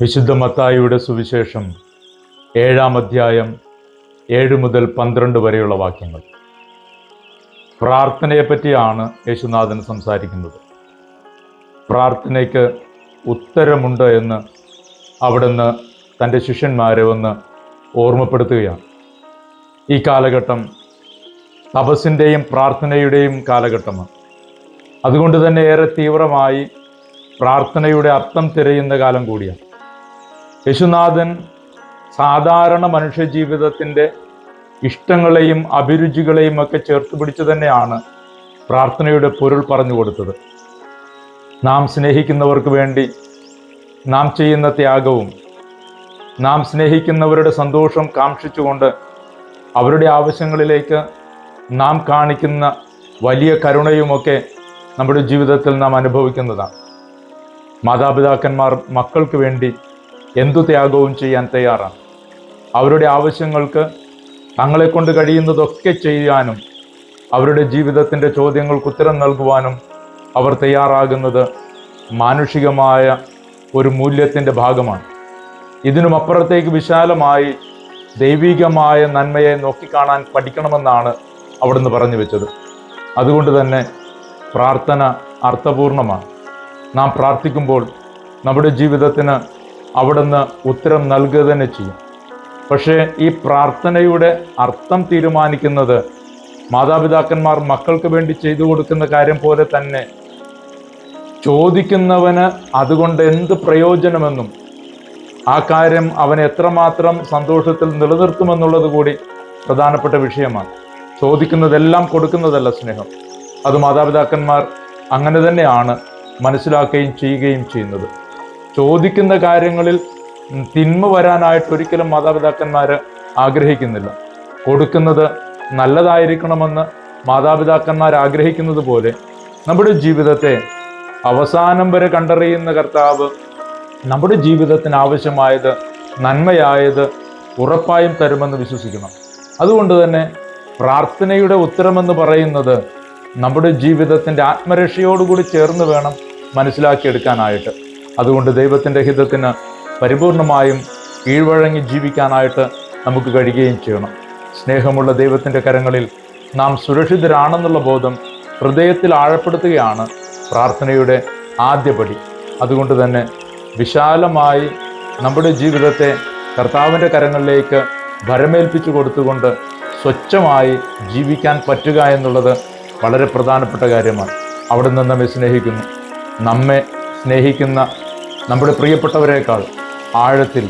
വിശുദ്ധ മത്തായിയുടെ സുവിശേഷം ഏഴാം അധ്യായം ഏഴ് മുതൽ പന്ത്രണ്ട് വരെയുള്ള വാക്യങ്ങൾ. പ്രാർത്ഥനയെപ്പറ്റിയാണ് യേശുനാഥൻ സംസാരിക്കുന്നത്. പ്രാർത്ഥനയ്ക്ക് ഉത്തരമുണ്ട് എന്ന് അവിടുന്ന് തന്റെ ശിഷ്യന്മാരെ ഒന്ന് ഓർമ്മപ്പെടുത്തുകയാണ്. ഈ കാലഘട്ടം തപസ്സിന്റെയും പ്രാർത്ഥനയുടെയും കാലഘട്ടമാണ്. അതുകൊണ്ട് തന്നെ ഏറെ തീവ്രമായി പ്രാർത്ഥനയുടെ അർത്ഥം തിരയുന്ന കാലം കൂടിയാണ്. യേശുനാഥൻ സാധാരണ മനുഷ്യജീവിതത്തിന്റെ ഇഷ്ടങ്ങളെയും അഭിരുചികളെയും ഒക്കെ ചേർത്ത് പിടിച്ചു തന്നെയാണ് പ്രാർത്ഥനയുടെ പൊരുൾ പറഞ്ഞു കൊടുത്തത്. നാം സ്നേഹിക്കുന്നവർക്ക് വേണ്ടി നാം ചെയ്യുന്ന ത്യാഗവും നാം സ്നേഹിക്കുന്നവരുടെ സന്തോഷം കാക്ഷിച്ചുകൊണ്ട് അവരുടെ ആവശ്യങ്ങളിലേക്ക് നാം കാണിക്കുന്ന വലിയ കരുണയുമൊക്കെ നമ്മുടെ ജീവിതത്തിൽ നാം അനുഭവിക്കുന്നതാണ്. മാതാപിതാക്കന്മാർ മക്കൾക്ക് വേണ്ടി എന്തു ത്യാഗവും ചെയ്യാൻ തയ്യാറാണ്. അവരുടെ ആവശ്യങ്ങൾക്ക് തങ്ങളെ കൊണ്ട് കഴിയുന്നതൊക്കെ ചെയ്യാനും അവരുടെ ജീവിതത്തിന്റെ ചോദ്യങ്ങൾക്ക് ഉത്തരം നൽകുവാനും അവർ തയ്യാറാകുന്നത് മാനുഷികമായ ഒരു മൂല്യത്തിന്റെ ഭാഗമാണ്. ഇതിനും അപ്പുറത്തേക്ക് വിശാലമായി ദൈവികമായ നന്മയെ നോക്കിക്കാണാൻ പഠിക്കണമെന്നാണ് അവിടുന്ന് പറഞ്ഞു വെച്ചത്. അതുകൊണ്ട് തന്നെ പ്രാർത്ഥന അർത്ഥപൂർണമാണ്. നാം പ്രാർത്ഥിക്കുമ്പോൾ നമ്മുടെ ജീവിതത്തിന് അവിടുന്ന് ഉത്തരം നൽകുക തന്നെ ചെയ്യും. പക്ഷേ ഈ പ്രാർത്ഥനയുടെ അർത്ഥം തീരുമാനിക്കുന്നത് മാതാപിതാക്കന്മാർ മക്കൾക്ക് വേണ്ടി ചെയ്തു കൊടുക്കുന്ന കാര്യം പോലെ തന്നെ ചോദിക്കുന്നവന് അതുകൊണ്ട് എന്ത് പ്രയോജനമെന്നും ആ കാര്യം അവൻ എത്രമാത്രം സന്തോഷത്തിൽ നിലനിർത്തുമെന്നുള്ളത് കൂടി പ്രധാനപ്പെട്ട വിഷയമാണ്. ചോദിക്കുന്നതെല്ലാം കൊടുക്കുന്നതല്ല സ്നേഹം. അത് മാതാപിതാക്കന്മാർ അങ്ങനെ തന്നെയാണ് മനസ്സിലാക്കുകയും ചെയ്യുകയും ചെയ്യുന്നത്. ചോദിക്കുന്ന കാര്യങ്ങളിൽ തിന്മ വരാനായിട്ട് ഒരിക്കലും മാതാപിതാക്കന്മാർ ആഗ്രഹിക്കുന്നില്ല. കൊടുക്കുന്നത് നല്ലതായിരിക്കണമെന്ന് മാതാപിതാക്കന്മാർ ആഗ്രഹിക്കുന്നത് പോലെ നമ്മുടെ ജീവിതത്തെ അവസാനം വരെ കണ്ടറിയുന്ന കർത്താവ് നമ്മുടെ ജീവിതത്തിന് ആവശ്യമായത് നന്മയായത് ഉറപ്പായും തരുമെന്ന് വിശ്വസിക്കണം. അതുകൊണ്ട് തന്നെ പ്രാർത്ഥനയുടെ ഉത്തരമെന്ന് പറയുന്നത് നമ്മുടെ ജീവിതത്തിന്റെ ആത്മരക്ഷയോടുകൂടി ചേർന്ന് വേണം മനസ്സിലാക്കിയെടുക്കാനായിട്ട്. അതുകൊണ്ട് ദൈവത്തിന്റെ ഹിതത്തിന് പരിപൂർണമായും കീഴ്വഴങ്ങി ജീവിക്കാനായിട്ട് നമുക്ക് കഴിയുകയും ചെയ്യണം. സ്നേഹമുള്ള ദൈവത്തിന്റെ കരങ്ങളിൽ നാം സുരക്ഷിതരാണെന്നുള്ള ബോധം ഹൃദയത്തിൽ ആഴപ്പെടുത്തുകയാണ് പ്രാർത്ഥനയുടെ ആദ്യപടി. അതുകൊണ്ട് തന്നെ വിശാലമായി നമ്മുടെ ജീവിതത്തെ കർത്താവിന്റെ കരങ്ങളിലേക്ക് ഭരമേൽപ്പിച്ചു കൊടുത്തുകൊണ്ട് സ്വച്ഛമായി ജീവിക്കാൻ പറ്റുക എന്നുള്ളത് വളരെ പ്രധാനപ്പെട്ട കാര്യമാണ്. അവിടെ നിന്ന് നമ്മെ സ്നേഹിക്കുന്നു. നമ്മെ സ്നേഹിക്കുന്ന നമ്മുടെ പ്രിയപ്പെട്ടവരെക്കാൾ ആഴത്തിൽ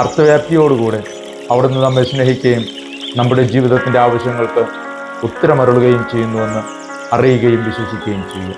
അർത്ഥവ്യാപ്തിയോടുകൂടെ അവിടുന്ന് നമ്മെ സ്നേഹിക്കുകയും നമ്മുടെ ജീവിതത്തിന്റെ ആവശ്യങ്ങൾക്ക് ഉത്തരമരുളുകയും ചെയ്യുന്നുവെന്ന് അറിയുകയും വിശ്വസിക്കുകയും ചെയ്യും.